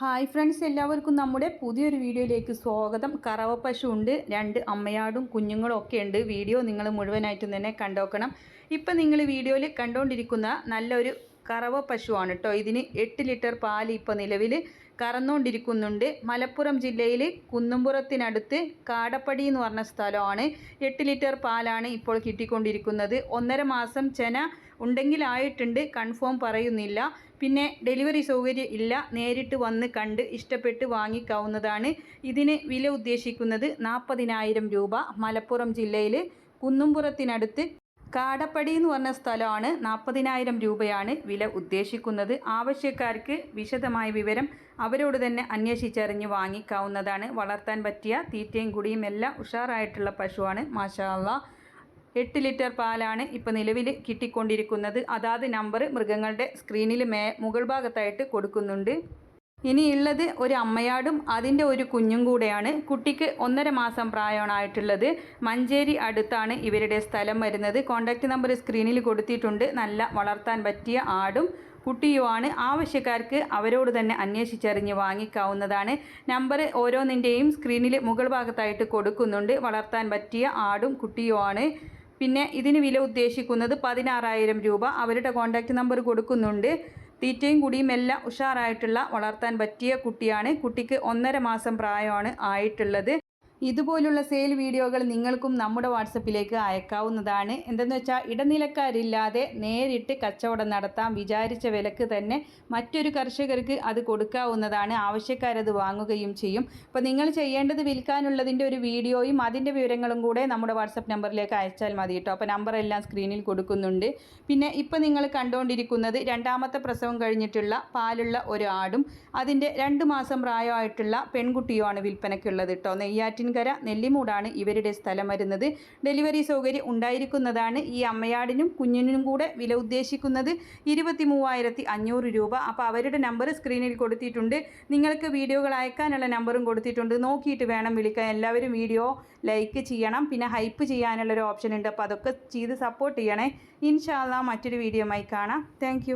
Hi friends എല്ലാവർക്കും നമ്മുടെ പുതിയൊരു വീഡിയോയിലേക്ക് സ്വാഗതം. കറവ പശു ഉണ്ട് രണ്ട് അമ്മയാടും കുഞ്ഞുങ്ങളും ഒക്കെ ഉണ്ട്. വീഡിയോ നിങ്ങൾ മുഴുവനായിട്ടും തന്നെ കണ്ടോക്കണം. ഇപ്പം നിങ്ങൾ വീഡിയോയിൽ കണ്ടുകൊണ്ടിരിക്കുന്ന നല്ലൊരു കറവ പശുവാണ് കേട്ടോ. ഇതിന് എട്ട് ലിറ്റർ പാൽ ഇപ്പോൾ നിലവിൽ കറന്നുകൊണ്ടിരിക്കുന്നുണ്ട് മലപ്പുറം ജില്ലയിൽ കുന്നുംപുറത്തിനടുത്ത് കാടപ്പടി എന്ന് പറഞ്ഞ സ്ഥലമാണ്. എട്ട് ലിറ്റർ പാലാണ് ഇപ്പോൾ കിട്ടിക്കൊണ്ടിരിക്കുന്നത്. ഒന്നര മാസം ചെന ഉണ്ടെങ്കിലായിട്ടുണ്ട്. കൺഫേം പറയുന്നില്ല. പിന്നെ ഡെലിവറി സൗകര്യം ഇല്ല. നേരിട്ട് വന്ന് കണ്ട് ഇഷ്ടപ്പെട്ട് വാങ്ങിക്കാവുന്നതാണ്. ഇതിന് വില ഉദ്ദേശിക്കുന്നത് നാൽപ്പതിനായിരം രൂപ. മലപ്പുറം ജില്ലയിൽ കുന്നുംപുറത്തിനടുത്ത് കാടപ്പടി എന്ന് പറഞ്ഞ സ്ഥലമാണ് നാൽപ്പതിനായിരം രൂപയാണ് വില ഉദ്ദേശിക്കുന്നത്. ആവശ്യക്കാർക്ക് വിശദമായ വിവരം അവരോട് തന്നെ അന്വേഷിച്ചറിഞ്ഞ് വാങ്ങിക്കാവുന്നതാണ്. വളർത്താൻ പറ്റിയ തീറ്റയും കുടിയും എല്ലാം ഉഷാറായിട്ടുള്ള പശുവാണ്. മാഷാ അള്ളാ. എട്ട് ലിറ്റർ പാലാണ് ഇപ്പോൾ നിലവിൽ കിട്ടിക്കൊണ്ടിരിക്കുന്നത്. അതാത് നമ്പർ മൃഗങ്ങളുടെ സ്ക്രീനിൽ മേ മുകൾ ഭാഗത്തായിട്ട് കൊടുക്കുന്നുണ്ട്. ഇനിയുള്ളത് ഒരു അമ്മയാടും അതിന്റെ ഒരു കുഞ്ഞും കൂടെയാണ്. കുട്ടിക്ക് ഒന്നര മാസം പ്രായമായിട്ടുള്ളത്. മഞ്ചേരി അടുത്താണ് ഇവരുടെ സ്ഥലം വരുന്നത്. കോൺടാക്റ്റ് നമ്പർ സ്ക്രീനിൽ കൊടുത്തിട്ടുണ്ട്. നല്ല വളർത്താൻ പറ്റിയ ആടും കുട്ടിയുമാണ്. ആവശ്യക്കാർക്ക് അവരോട് തന്നെ അന്വേഷിച്ചറിഞ്ഞ് വാങ്ങിക്കാവുന്നതാണ്. നമ്പർ ഓരോന്നിന്റെയും സ്ക്രീനിൽ മുകൾ ഭാഗത്തായിട്ട് കൊടുക്കുന്നുണ്ട്. വളർത്താൻ പറ്റിയ ആടും കുട്ടിയുമാണ്. പിന്നെ ഇതിന് വില ഉദ്ദേശിക്കുന്നത് പതിനാറായിരം രൂപ. അവരുടെ കോൺടാക്റ്റ് നമ്പർ കൊടുക്കുന്നുണ്ട്. തീറ്റയും കുടിയും എല്ലാം ഉഷാറായിട്ടുള്ള വളർത്താൻ പറ്റിയ കുട്ടിയാണ്. കുട്ടിക്ക് ഒന്നര മാസം പ്രായമാണ് ആയിട്ടുള്ളത്. ഇതുപോലുള്ള സെയിൽ വീഡിയോകൾ നിങ്ങൾക്കും നമ്മുടെ വാട്സപ്പിലേക്ക് അയക്കാവുന്നതാണ്. എന്തെന്ന് വെച്ചാൽ ഇടനിലക്കാരില്ലാതെ നേരിട്ട് കച്ചവടം നടത്താം വിചാരിച്ച വിലക്ക് തന്നെ മറ്റൊരു കർഷകർക്ക് അത് കൊടുക്കാവുന്നതാണ്. ആവശ്യക്കാരത് വാങ്ങുകയും ചെയ്യും. അപ്പോൾ നിങ്ങൾ ചെയ്യേണ്ടത് വിൽക്കാനുള്ളതിന്റെ ഒരു വീഡിയോയും അതിന്റെ വിവരങ്ങളും കൂടെ നമ്മുടെ വാട്സപ്പ് നമ്പറിലേക്ക് അയച്ചാൽ മതി കേട്ടോ. അപ്പോൾ നമ്പർ എല്ലാം സ്ക്രീനിൽ കൊടുക്കുന്നുണ്ട്. പിന്നെ ഇപ്പോൾ നിങ്ങൾ കണ്ടുകൊണ്ടിരിക്കുന്നത് രണ്ടാമത്തെ പ്രസവം കഴിഞ്ഞിട്ടുള്ള പാലുള്ള ഒരു ആടും അതിന്റെ രണ്ട് മാസം പ്രായമായിട്ടുള്ള പെൺകുട്ടിയുമാണ് വിൽപ്പനയ്ക്കുള്ളത് കേട്ടോ. നെയ്യാറ്റിൻ നെയ്യാറ്റിൻകര നെല്ലിമൂടാണ് ഇവരുടെ സ്ഥലം വരുന്നത്. ഡെലിവറി സൗകര്യം ഉണ്ടായിരിക്കുന്നതാണ് ഈ അമ്മയാടിനും കുഞ്ഞിനും കൂടെ വില ഉദ്ദേശിക്കുന്നത് ഇരുപത്തി മൂവായിരത്തി അഞ്ഞൂറ് രൂപ. അപ്പോൾ അവരുടെ നമ്പർ സ്ക്രീനിൽ കൊടുത്തിട്ടുണ്ട്. നിങ്ങൾക്ക് വീഡിയോകൾ അയക്കാനുള്ള നമ്പറും കൊടുത്തിട്ടുണ്ട്. നോക്കിയിട്ട് വേണം വിളിക്കാൻ. എല്ലാവരും വീഡിയോ ലൈക്ക് ചെയ്യണം. പിന്നെ ഹൈപ്പ് ചെയ്യാനുള്ളൊരു ഓപ്ഷൻ ഉണ്ട് അപ്പോൾ അതൊക്കെ ചെയ്ത് സപ്പോർട്ട് ചെയ്യണേ. ഇൻഷാല്ല മറ്റൊരു ആയി കാണാം. താങ്ക്